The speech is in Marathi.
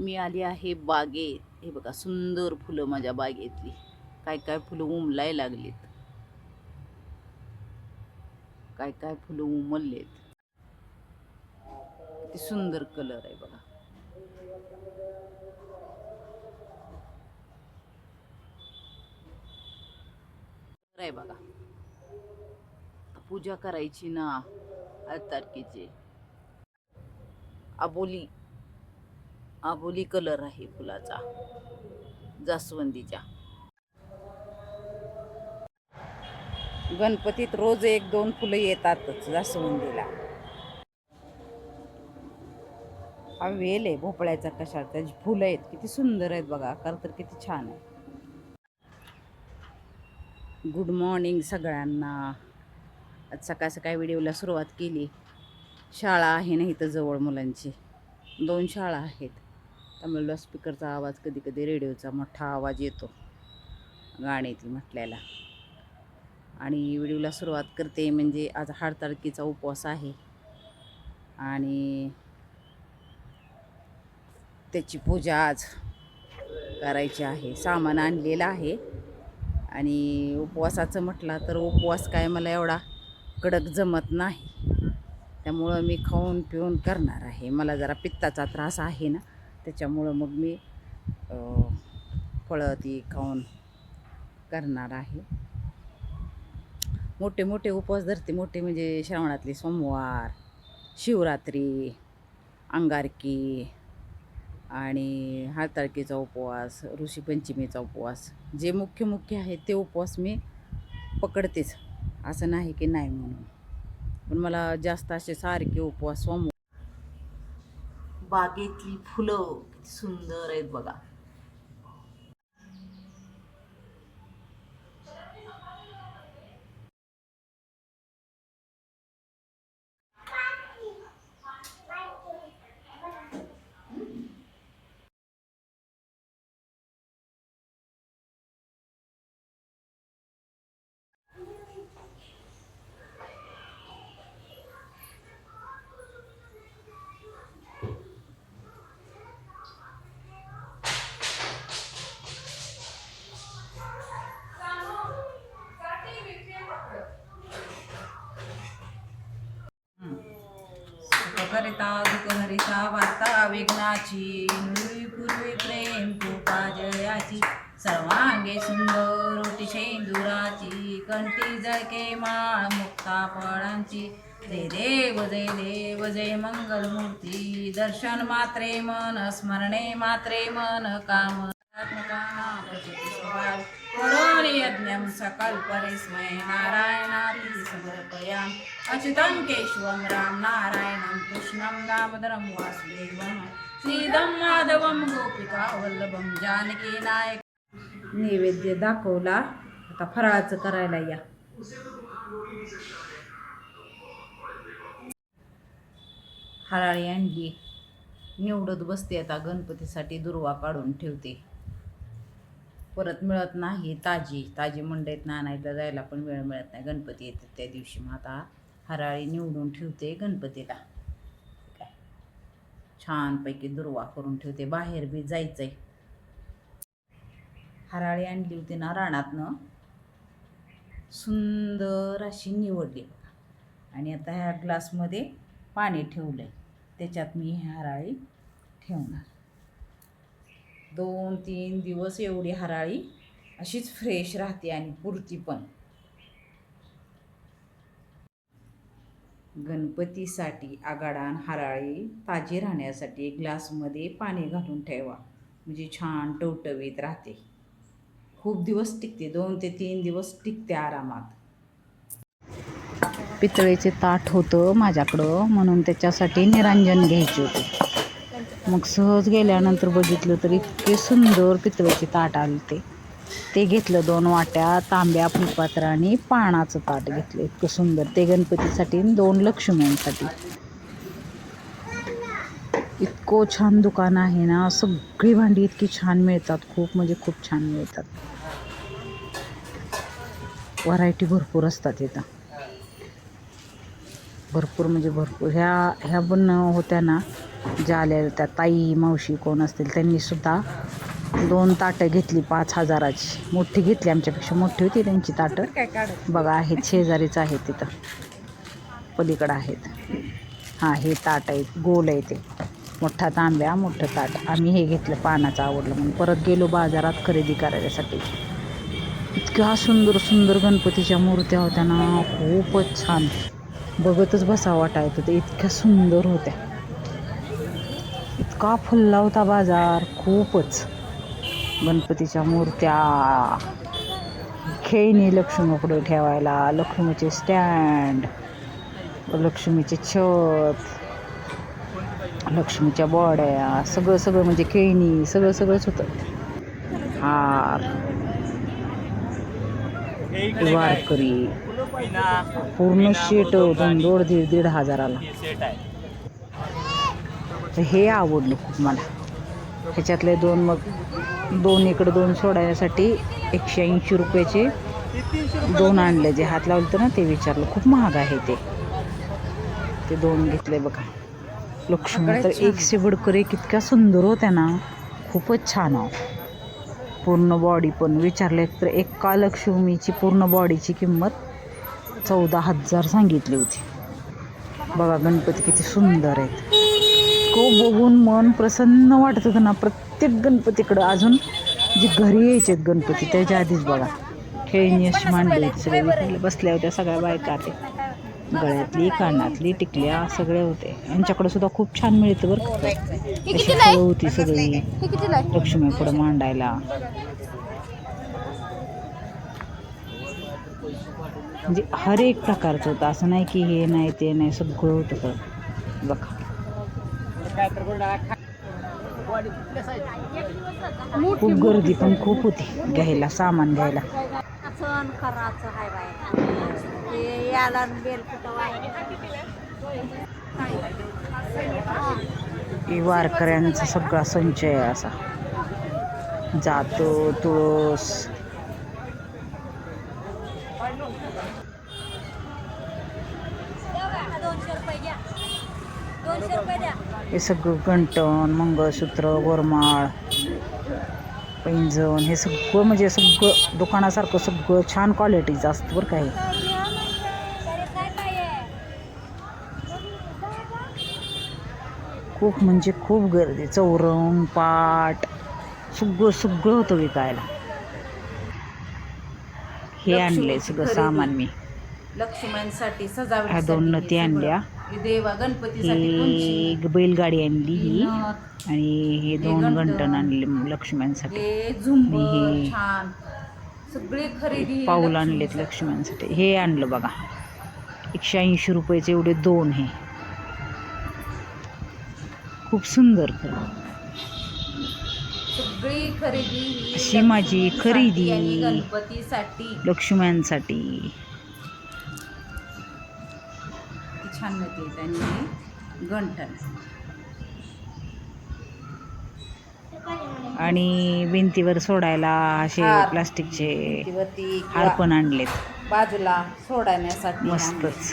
मी आली आहे बागेत. हे बघा सुंदर फुलं माझ्या बागेतली. काय काय फुलं उमलाय लागलीत. काय काय फुलं उमललेत. किती सुंदर कलर आहे बघा. कलर आहे बघा. पूजा करायची ना आठ तारखेची. अबोली. आबोली कलर आहे फुलाचा. जास्वंदीच्या. गणपतीत रोज एक दोन फुलं येतातच जास्वंदीला. हा वेल आहे भोपळ्याचा कशा त्याची फुलं आहेत किती सुंदर आहेत बघा आकार तर किती छान आहे. गुड मॉर्निंग सगळ्यांना. आज सकाळ सकाळी व्हिडिओला सुरुवात केली. शाळा आहे ना इथं जवळ मुलांची. दोन शाळा आहेत. त्यामुळे स्पीकरचा आवाज कधी कधी रेडिओचा मोठा आवाज येतो. गाण्यातील म्हटल्याला. आणि व्हिडिओला सुरुवात करते म्हणजे आज हरताळकीचा उपवास आहे. आणि त्याची पूजा आज करायची आहे. सामान आणलेलं आहे. आणि उपवासाचं म्हटला तर उपवास काय मला एवढा कडक जमत नाही. त्यामुळं मी खाऊन पिऊन करणार आहे. मला जरा पित्ताचा त्रास आहे ना. त्याच्यामुळं मग मी फळं ती खाऊन करणार आहे. मोठे मोठे उपवास धरते मोठे म्हणजे श्रावणातले सोमवार शिवरात्री अंगारकी आणि हरताळकीचा उपवास ऋषीपंचमीचा उपवास जे मुख्य मुख्य आहेत ते उपवास मी पकडतेच. असं नाही की नाही म्हणून. पण मला जास्त असे सारखे उपवास सोमवार बागेतली फुलं किती सुंदर आहेत बघा. सुखकरिता दुःखहरिता वार्ता विघ्नाची पूर्वी प्रेम कृपा जयाची. सर्वांगे सुंदर ओटी शेंदुराची कंठी जळके माळ मुक्ता फळांची. जय देव जय देव जय मंगलमूर्ती. दर्शन मात्रे मन स्मरणे मात्रे मन काम करोण यज्ञं सकल परिस्मय नारायणाति समर्पयामि अच्युतं केशवं राम नारायणं कृष्णं दामोदरं वासुदेवं श्रीदं माधवं गोपिका वल्लभं जानकी नायक। नैवेद्य दाखवला. आता फराळाचं करायला या. हराळी आणली. निवडत बसते आता गणपतीसाठी दुर्वा काढून ठेवते. परत मिळत नाही. ताजी ताजी मंडईत आणायला जायला पण वेळ मिळत नाही. गणपती येतात त्या दिवशी. मग आता हराळी निवडून ठेवते गणपतीला. काय? छानपैकी दुर्वा करून ठेवते. बाहेर बी जायचंय. हराळी आणली होती ना रानातनं. सुंदर अशी निवडली आणि आता ह्या ग्लासमध्ये पाणी ठेवलं आहे त्याच्यात मी ही हराळी ठेवणार. दोन तीन दिवस एवढी हराळी अशीच फ्रेश राहते आणि पुरती पण. गणपतीसाठी आगाडान हराळी ताजी राहण्यासाठी ग्लासमध्ये पाणी घालून ठेवा. म्हणजे छान टवटवीत राहते. खूप दिवस टिकते दोन ते तीन दिवस टिकते आरामात. पितळेचे ताट होतं माझ्याकडं म्हणून त्याच्यासाठी निरांजन घ्यायचे होते. मग सहज गेल्यानंतर बघितलं तर इतके सुंदर पितळेचे ताट आले ते ते घेतलं दोन वाट्या तांब्या फुलपात्र आणि पानाचं ताट घेतलं. इतकं सुंदर. ते गणपतीसाठी आणि दोन लक्ष्म्यांसाठी इतकं छान दुकान आहे ना. सगळी भांडी इतकी छान मिळतात. खूप म्हणजे खूप छान मिळतात. व्हरायटी भरपूर असतात इथं. भरपूर म्हणजे भरपूर. ह्या ह्या पण होत्या ना. ज्या आल्या त्या ताई मावशी कोण असतील त्यांनी सुद्धा दोन ताटं घेतली पाच हजाराची. मोठी घेतली आमच्यापेक्षा मोठी होती त्यांची ताटं. बघा आहेत शेजारीच आहेत तिथं. पलीकडं आहेत. हां हे ताट आहे गोल आहे ते. मोठा तांब्या मोठं ताट. आम्ही हे घेतलं पानाचं आवडलं म्हणून. परत गेलो बाजारात खरेदी करायसाठी. इतक्या सुंदर सुंदर गणपतीच्या मूर्त्या होत्या ना खूपच छान. बघतच बसा वाटायचं होतं इतक्या सुंदर होत्या. इतका फुलला होता बाजार खूपच. गणपतीच्या मूर्त्या. खेळणी लक्ष्मीकडे ठेवायला लक्ष्मीचे स्टँड लक्ष्मीचे छत लक्ष्मीच्या बॉड्या सगळं सगळं म्हणजे खेळणी सगळं सगळंच होतं. हार. वारकरी. पूर्ण शेट दोन दीड दीड हजाराला. तर हे आवडलं खूप मला. ह्याच्यातले दोन मग दोन इकडं दोन सोडायसाठी एकशे ऐंशी रुपयाचे दोन आणले. जे हात लावले ना ते विचारलं. खूप महाग आहे ते. ते दोन घेतले बघा. लक्ष्मी तर एक शेवडकर एक इतक्या सुंदर होत्या ना. खूपच छान आहो. पूर्ण बॉडी पण. विचारलं तर एका लक्ष्मीची पूर्ण बॉडीची किंमत चौदा हजार सांगितली होती. बघा गणपती किती सुंदर आहेत. खूप बघून मन प्रसन्न वाटत होतं ना प्रत्येक गणपतीकडं. अजून जे घरी यायचे गणपती त्याच्या आधीच बघा. खेळणी अशी मांडली सगळे विकायला बसल्या होत्या सगळ्या बायका ते. गळ्यातली कानातली टिकल्या सगळे होते. यांच्याकडे सुद्धा खूप छान मिळतं बरं. अशी फळं होती सगळी. लक्ष्मी पुढं मांडायला. म्हणजे हर एक प्रकारचं होतं. असं नाही की हे नाही ते नाही सगळं होतं. बघा. खूप गर्दी पण खूप होती घ्यायला सामान घ्यायला. सण करायचं हाय बाय ते याला बेल कुठं वारकऱ्यांचा सगळा संचय आहे असा. जातो तुळस. दोनशे रुपये घ्या. दोनशे रुपये द्या. हे सगळं गंटण मंगळसूत्र वरमाळ पैंजण हे सगळं म्हणजे सगळं दुकानासारखं सगळं छान क्वालिटीचं असतं बरं काही खूप म्हणजे खूप गर्दी चौरंग पाट सगळं सगळं होतं विकायला. हे आणले सगळं सामान मी. लक्ष्मणसाठी ह्या सजावट दोन नती आणल्या. देवा गणपतीसाठी ही बैलगाडी आणली ही. नथ, आणि हे दोन गंटण आणले लक्ष्म्यांसाठी हे झुंबर हे- छान. सगळी खरेदी पाऊल आणलेत लक्ष्म्यांसाठी हे आणलं बघा. एकशे ऐंशी रुपयाचे एवढे दोन हे. खूप सुंदर खरं. सगळी खरेदी ही अशी माझी लक्ष्मीसाठी खरेदी. आणि गणपतीसाठी. लक्ष्म्यांसाठी. छान मिळते त्यांनी. गंठन. आणि भिंतीवर सोडायला असे. प्लास्टिकचे हार पण आणलेत. बाजूला सोडण्यासाठी मस्तच.